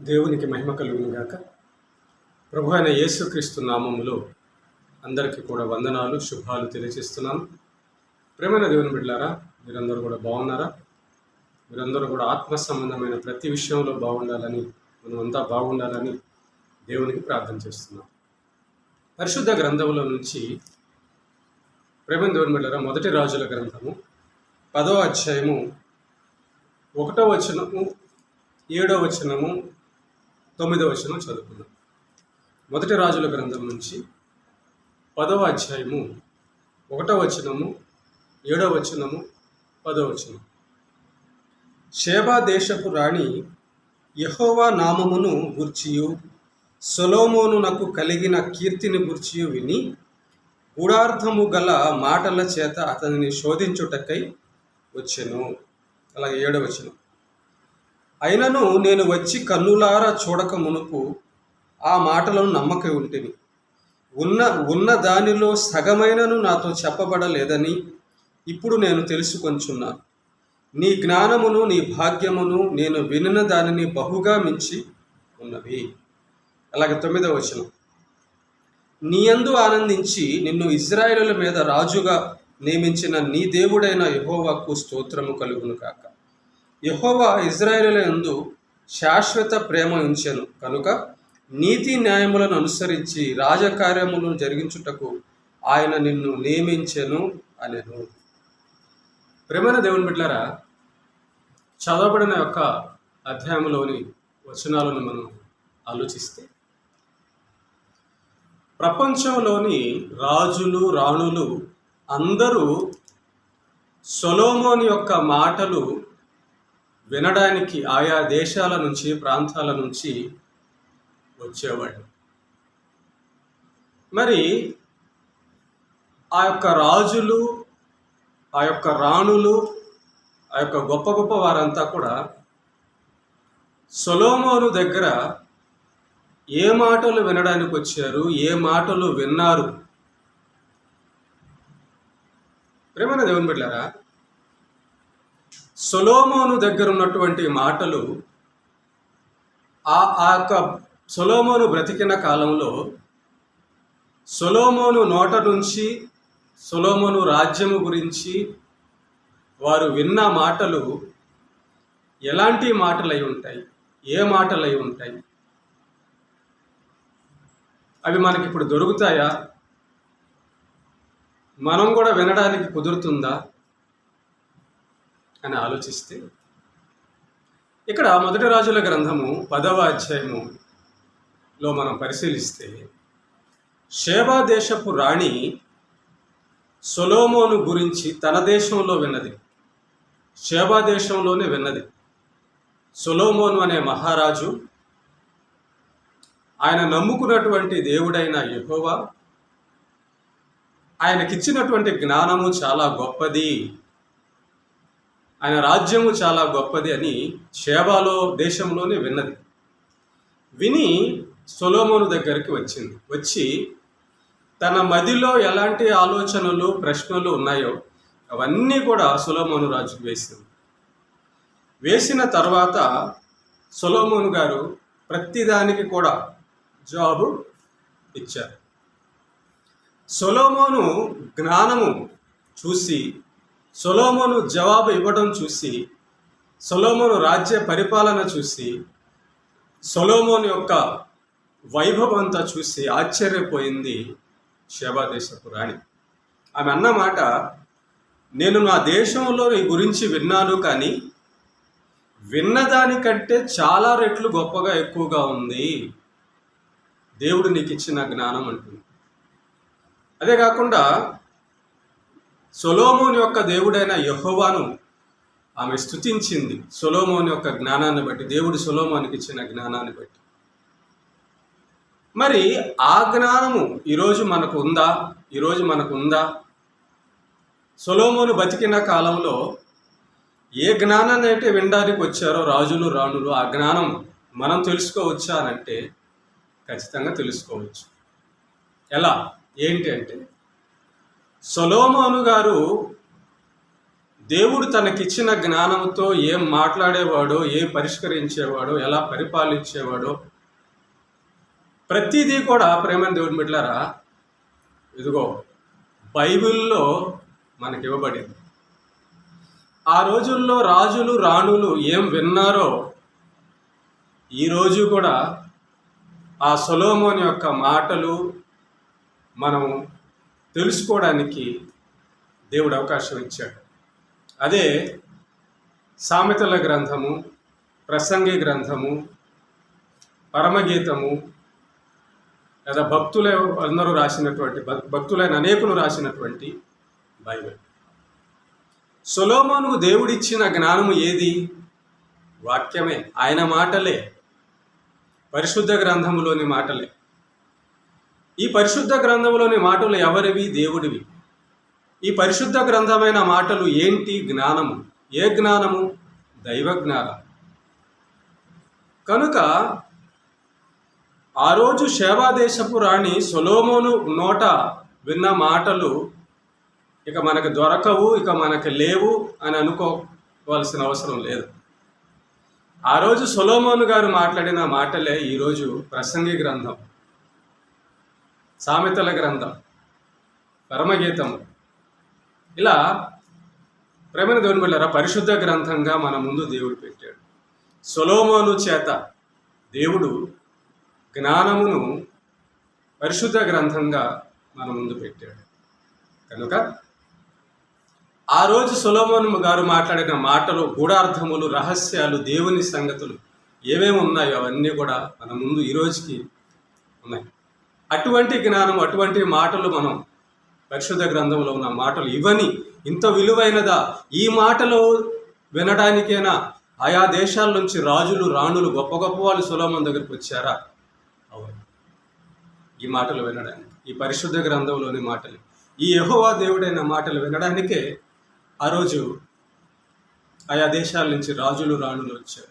దేవునికి మహిమ కలుగునుగాక ప్రభు అయిన యేసుక్రీస్తు నామములో అందరికీ కూడా వందనాలు శుభాలు తెలియజేస్తున్నాను ప్రేమైన దేవుని బిడ్డారా మీరందరూ కూడా బాగున్నారా? మీరందరూ కూడా ఆత్మ సంబంధమైన ప్రతి విషయంలో బాగుండాలని మనమంతా బాగుండాలని దేవునికి ప్రార్థన చేస్తున్నాం. పరిశుద్ధ గ్రంథముల నుంచి ప్రేమ దేవుని బిడ్డారా మొదటి రాజుల గ్రంథము పదో అధ్యాయము ఒకటో వచనము ఏడో వచనము తొమ్మిదవ వచనం చదువుకుందాం. మొదటి రాజుల గ్రంథం నుంచి పదవ అధ్యాయము ఒకటవ వచనము ఏడో వచనము పదవ వచనం. షేబా దేశపు రాణి యహోవా నామమును బుర్చియు సొలోమోను నాకు కలిగిన కీర్తిని గుర్చియు విని గూఢార్థము గల మాటల చేత అతనిని శోధించుటకై వచ్చెను. అలాగే ఏడవచనం అయినను నేను వచ్చి కన్నులారా చూడక మునుపు ఆ మాటలను నమ్మక ఉంటిని. ఉన్న ఉన్న దానిలో సగమైనను నాతో చెప్పబడలేదని ఇప్పుడు నేను తెలుసుకొంచున్నాను నీ జ్ఞానమును నీ భాగ్యమును నేను వినిన దానిని బహుగా మించి ఉన్నవి అలాగే తొమ్మిదవ వచనం. నీయందు ఆనందించి నిన్ను ఇజ్రాయేలుల మీద రాజుగా నియమించిన నీ దేవుడైన యహోవాకు స్తోత్రము కలుగును కాక యహోవా ఇజ్రాయేలుల ఎందు శాశ్వత ప్రేమ ఉంచెను. కనుక నీతి న్యాయములను అనుసరించి రాజకార్యములను జరిగించుటకు ఆయన నిన్ను నియమించెను అనెను. ప్రేమైన దేవుని బిడ్డారా చదవబడిన యొక్క అధ్యాయంలోని వచనాలను మనం ఆలోచిస్తే ప్రపంచంలోని రాజులు రాణులు అందరూ సొలోమోని యొక్క మాటలు వినడానికి ఆయా దేశాల నుంచి ప్రాంతాల నుంచి వచ్చేవాడు. మరి ఆ యొక్క రాజులు ఆ యొక్క రాణులు ఆ యొక్క గొప్ప గొప్ప వారంతా కూడా సొలోమోను దగ్గర ఏ మాటలు వినడానికి వచ్చారు ఏ మాటలు విన్నారు? ప్రేమైన దేవుని బిడ్డారా సొలోమోను దగ్గర ఉన్నటువంటి మాటలు ఆ ఆ యొక్క సొలోమోను బ్రతికిన కాలంలో సొలోమోను నోట నుంచి సొలోమోను రాజ్యము గురించి వారు విన్న మాటలు ఎలాంటి మాటలు అయి ఉంటాయి? ఏ మాటలు అయి ఉంటాయి? అవి మనకి ఇప్పుడు దొరుకుతాయా? మనం కూడా వినడానికి కుదురుతుందా? అని ఆలోచిస్తే ఇక్కడ మొదటి రాజుల గ్రంథము పదవ అధ్యాయములో మనం పరిశీలిస్తే షేబా దేశపు రాణి సొలోమోను గురించి తన దేశంలో విన్నది. షేబా దేశంలోనే విన్నది. సొలోమోను అనే మహారాజు ఆయన నమ్ముకున్నటువంటి దేవుడైన యహోవా ఆయనకిచ్చినటువంటి జ్ఞానము చాలా గొప్పది. ఆయన రాజ్యము చాలా గొప్పది అని షేబాలో దేశంలోనే విన్నది. విని సొలోమోను దగ్గరికి వచ్చింది. వచ్చి తన మదిలో ఎలాంటి ఆలోచనలు ప్రశ్నలు ఉన్నాయో అవన్నీ కూడా సొలోమోను రాజుకు వేసింది. వేసిన తర్వాత సొలోమోను గారు ప్రతిదానికి కూడా జాబు ఇచ్చారు. సొలోమోను జ్ఞానము చూసి సొలోమోను జవాబు ఇవ్వడం చూసి సొలోమోను రాజ్య పరిపాలన చూసి సొలోమోను యొక్క వైభవం అంతా చూసి ఆశ్చర్యపోయింది దేశపు రాణి. ఆమె అన్నమాట నేను నా దేశంలో నీ గురించి విన్నాను కానీ విన్నదానికంటే చాలా రెట్లు గొప్పగా ఎక్కువగా ఉంది. దేవుడు నీకు ఇచ్చిన జ్ఞానం అంటుంది. అదే కాకుండా సొలోమోని యొక్క దేవుడైన యహోవాను ఆమె స్థుతించింది సొలోమోని యొక్క జ్ఞానాన్ని బట్టి దేవుడు సొలోమోనికి ఇచ్చిన జ్ఞానాన్ని బట్టి. మరి ఆ జ్ఞానము ఈరోజు మనకు ఉందా? ఈరోజు మనకు ఉందా? సొలోమోను బతికిన కాలంలో ఏ జ్ఞానాన్ని అయితే వినడానికి వచ్చారో రాజులు రాణులు ఆ జ్ఞానం మనం తెలుసుకోవచ్చా అంటే ఖచ్చితంగా తెలుసుకోవచ్చు. ఎలా? ఏంటి అంటే సొలోమోను గారు దేవుడు తనకిచ్చిన జ్ఞానంతో ఏం మాట్లాడేవాడో ఏం పరిష్కరించేవాడో ఎలా పరిపాలించేవాడో ప్రతిదీ కూడా ప్రేమ దేవుడి మిట్లారా ఇదిగో బైబిల్లో మనకి ఇవ్వబడింది ఆ రోజుల్లో రాజులు రాణులు ఏం విన్నారో ఈరోజు కూడా ఆ సొలోమోన్ యొక్క మాటలు మనం తెలుసుకోవడానికి దేవుడు అవకాశం ఇచ్చాడు. అదే సామెతల గ్రంథము ప్రసంగి గ్రంథము పరమగీతము లేదా భక్తుల అందరూ రాసినటువంటి భక్తులైన అనేకులు రాసినటువంటి బైబిల్. సొలోమోనుకు దేవుడిచ్చిన జ్ఞానము ఏది? వాక్యమే. ఆయన మాటలే. పరిశుద్ధ గ్రంథములోని మాటలే. ఈ పరిశుద్ధ గ్రంథంలోని మాటలు ఎవరివి? దేవుడివి. ఈ పరిశుద్ధ గ్రంథమైన మాటలు ఏంటి? జ్ఞానము. ఏ జ్ఞానము? దైవ జ్ఞానం. కనుక ఆ రోజు శేవాదేశపు రాణి సొలోమోను నోట విన్న మాటలు ఇక మనకు దొరకవు ఇక మనకు లేవు అని అనుకోవాల్సిన అవసరం లేదు. ఆ రోజు సొలోమోను గారు మాట్లాడిన మాటలే ఈరోజు ప్రసంగి గ్రంథం. సామెతల గ్రంథం పరమగీతం ఇలా ప్రేమ దేవుని బిడ్డలారా పరిశుద్ధ గ్రంథంగా మన ముందు దేవుడు పెట్టాడు. సొలోమోను చేత దేవుడు జ్ఞానమును పరిశుద్ధ గ్రంథంగా మన ముందు పెట్టాడు. కనుక ఆ రోజు సొలోమోను గారు మాట్లాడిన మాటలు గూఢార్థములు రహస్యాలు దేవుని సంగతులు ఏమేమి ఉన్నాయో అవన్నీ కూడా మన ముందు ఈ రోజుకి ఉన్నాయి. అటువంటి జ్ఞానం అటువంటి మాటలు మనం పరిశుద్ధ గ్రంథంలో ఉన్న మాటలు ఇవని ఇంత విలువైనదా? ఈ మాటలు వినడానికైనా ఆయా దేశాల నుంచి రాజులు రాణులు గొప్ప గొప్ప వాళ్ళు సులోమన్ దగ్గరికి వచ్చారా? అవును. ఈ మాటలు వినడానికి ఈ పరిశుద్ధ గ్రంథంలోని మాటలు ఈ యహోవా దేవుడైన మాటలు వినడానికే ఆ రోజు ఆయా దేశాల నుంచి రాజులు రాణులు వచ్చారు.